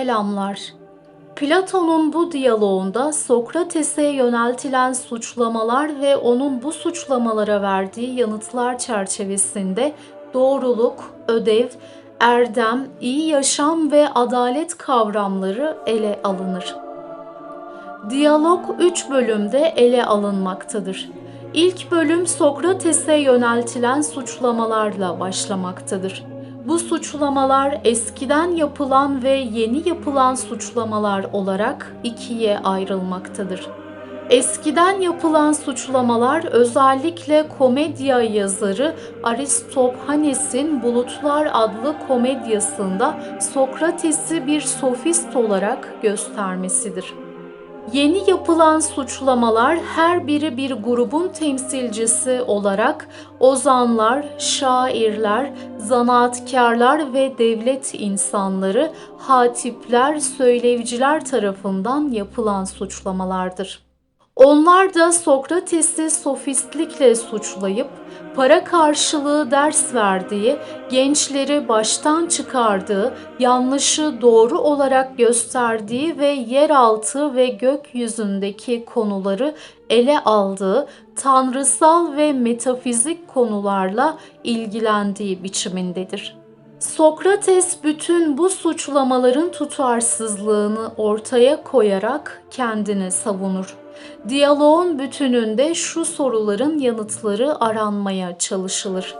Selamlar. Platon'un bu diyaloğunda Sokrates'e yöneltilen suçlamalar ve onun bu suçlamalara verdiği yanıtlar çerçevesinde doğruluk, ödev, erdem, iyi yaşam ve adalet kavramları ele alınır. Diyalog 3 bölümde ele alınmaktadır. İlk bölüm Sokrates'e yöneltilen suçlamalarla başlamaktadır. Bu suçlamalar eskiden yapılan ve yeni yapılan suçlamalar olarak ikiye ayrılmaktadır. Eskiden yapılan suçlamalar özellikle komedya yazarı Aristophanes'in Bulutlar adlı komedyasında Sokrates'i bir sofist olarak göstermesidir. Yeni yapılan suçlamalar her biri bir grubun temsilcisi olarak ozanlar, şairler, zanaatkarlar ve devlet insanları, hatipler, söylevciler tarafından yapılan suçlamalardır. Onlar da Sokrates'i sofistlikle suçlayıp para karşılığı ders verdiği, gençleri baştan çıkardığı, yanlışı doğru olarak gösterdiği ve yeraltı ve gökyüzündeki konuları ele aldığı tanrısal ve metafizik konularla ilgilendiği biçimindedir. Sokrates bütün bu suçlamaların tutarsızlığını ortaya koyarak kendini savunur. Diyaloğun bütününde şu soruların yanıtları aranmaya çalışılır.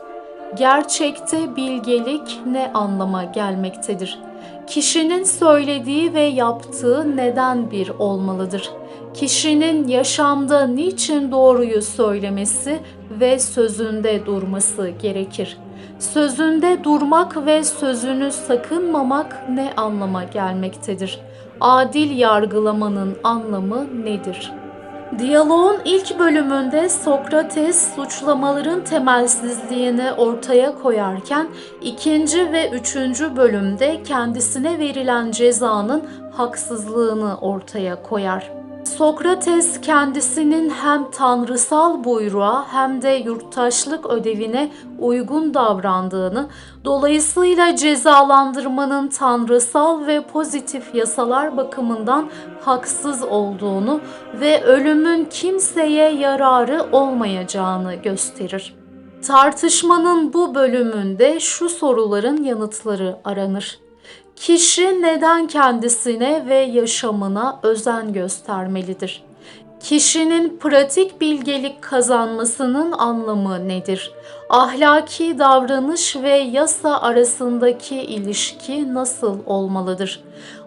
Gerçekte bilgelik ne anlama gelmektedir? Kişinin söylediği ve yaptığı neden bir olmalıdır? Kişinin yaşamda niçin doğruyu söylemesi ve sözünde durması gerekir? Sözünde durmak ve sözünü sakınmamak ne anlama gelmektedir? Adil yargılamanın anlamı nedir?'' Diyaloğun ilk bölümünde Sokrates suçlamaların temelsizliğini ortaya koyarken ikinci ve üçüncü bölümde kendisine verilen cezanın haksızlığını ortaya koyar. Sokrates kendisinin hem tanrısal buyruğa hem de yurttaşlık ödevine uygun davrandığını, dolayısıyla cezalandırmanın tanrısal ve pozitif yasalar bakımından haksız olduğunu ve ölümün kimseye yararı olmayacağını gösterir. Tartışmanın bu bölümünde şu soruların yanıtları aranır. Kişi neden kendisine ve yaşamına özen göstermelidir? Kişinin pratik bilgelik kazanmasının anlamı nedir? Ahlaki davranış ve yasa arasındaki ilişki nasıl olmalıdır?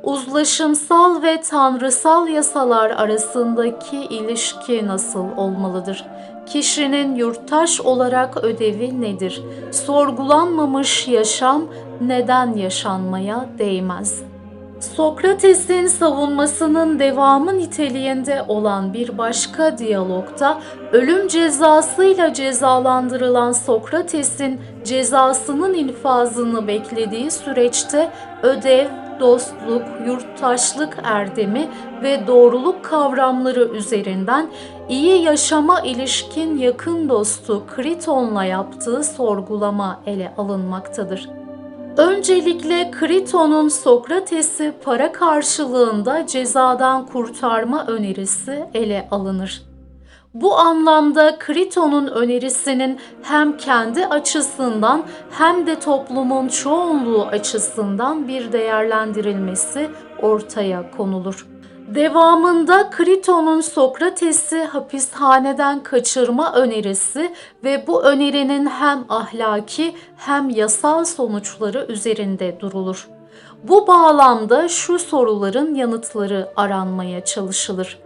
Uzlaşımsal ve tanrısal yasalar arasındaki ilişki nasıl olmalıdır? Kişinin yurttaş olarak ödevi nedir? Sorgulanmamış yaşam neden yaşanmaya değmez? Sokrates'in savunmasının devamı niteliğinde olan bir başka diyalogta ölüm cezasıyla cezalandırılan Sokrates'in cezasının infazını beklediği süreçte ödev, dostluk, yurttaşlık erdemi ve doğruluk kavramları üzerinden iyi yaşama ilişkin yakın dostu Kriton'la yaptığı sorgulama ele alınmaktadır. Öncelikle Kriton'un Sokrates'i para karşılığında cezadan kurtarma önerisi ele alınır. Bu anlamda Kriton'un önerisinin hem kendi açısından hem de toplumun çoğunluğu açısından bir değerlendirilmesi ortaya konulur. Devamında Kriton'un Sokrates'i hapishaneden kaçırma önerisi ve bu önerinin hem ahlaki hem yasal sonuçları üzerinde durulur. Bu bağlamda şu soruların yanıtları aranmaya çalışılır.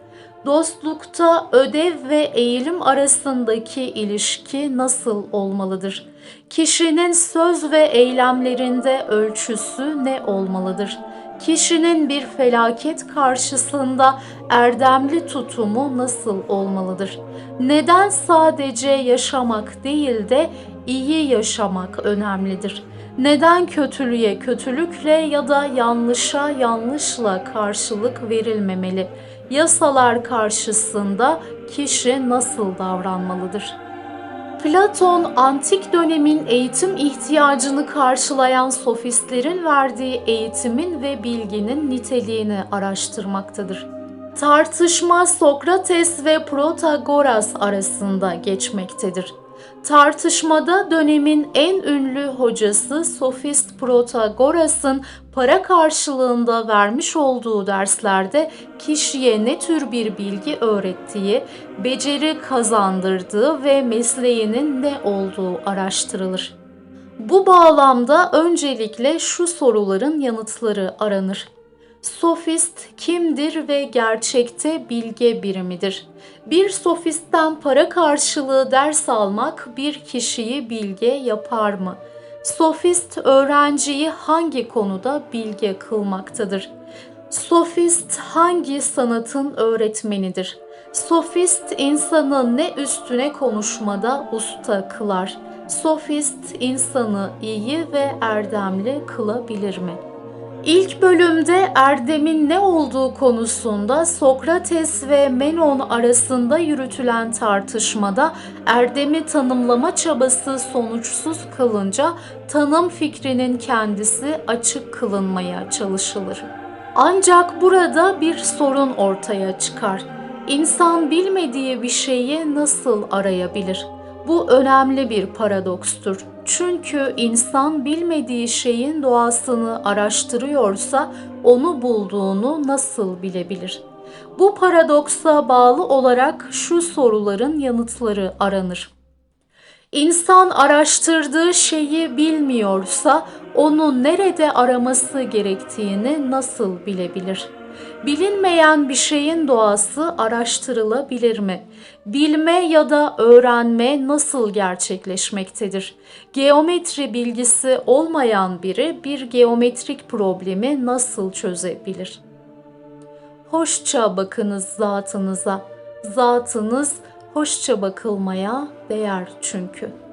Dostlukta ödev ve eğilim arasındaki ilişki nasıl olmalıdır? Kişinin söz ve eylemlerinde ölçüsü ne olmalıdır? Kişinin bir felaket karşısında erdemli tutumu nasıl olmalıdır? Neden sadece yaşamak değil de iyi yaşamak önemlidir? Neden kötülüğe kötülükle ya da yanlışa yanlışla karşılık Platon, antik dönemin eğitim ihtiyacını karşılayan sofistlerin verdiği eğitimin ve bilginin niteliğini araştırmaktadır. Tartışma Sokrates ve Protagoras arasında geçmektedir. Tartışmada dönemin en ünlü hocası sofist Protagoras'ın para karşılığında vermiş olduğu derslerde kişiye ne tür bir bilgi öğrettiği, beceri kazandırdığı ve mesleğinin ne olduğu araştırılır. Bu bağlamda öncelikle şu soruların yanıtları aranır. Sofist kimdir ve gerçekte bilge biri midir? Bir sofistten para karşılığı ders almak bir kişiyi bilge yapar mı? Sofist öğrenciyi hangi konuda bilge kılmaktadır? Sofist hangi sanatın öğretmenidir? Sofist insanı ne üstüne konuşmada usta kılar? Sofist insanı iyi ve erdemli kılabilir mi? İlk bölümde erdemin ne olduğu konusunda Sokrates ve Menon arasında yürütülen tartışmada erdemi tanımlama çabası sonuçsuz kalınca tanım fikrinin kendisi açık kılınmaya çalışılır. Ancak burada bir sorun ortaya çıkar. İnsan bilmediği bir şeyi nasıl arayabilir? Bu önemli bir paradokstur. Çünkü insan bilmediği şeyin doğasını araştırıyorsa onu bulduğunu nasıl bilebilir? Bu paradoksa bağlı olarak şu soruların yanıtları aranır. İnsan araştırdığı şeyi bilmiyorsa onu nerede araması gerektiğini nasıl bilebilir? Bilinmeyen bir şeyin doğası araştırılabilir mi? Bilme ya da öğrenme nasıl gerçekleşmektedir? Geometri bilgisi olmayan biri bir geometrik problemi nasıl çözebilir? Hoşça bakınız zatınıza. Zatınız hoşça bakılmaya değer çünkü.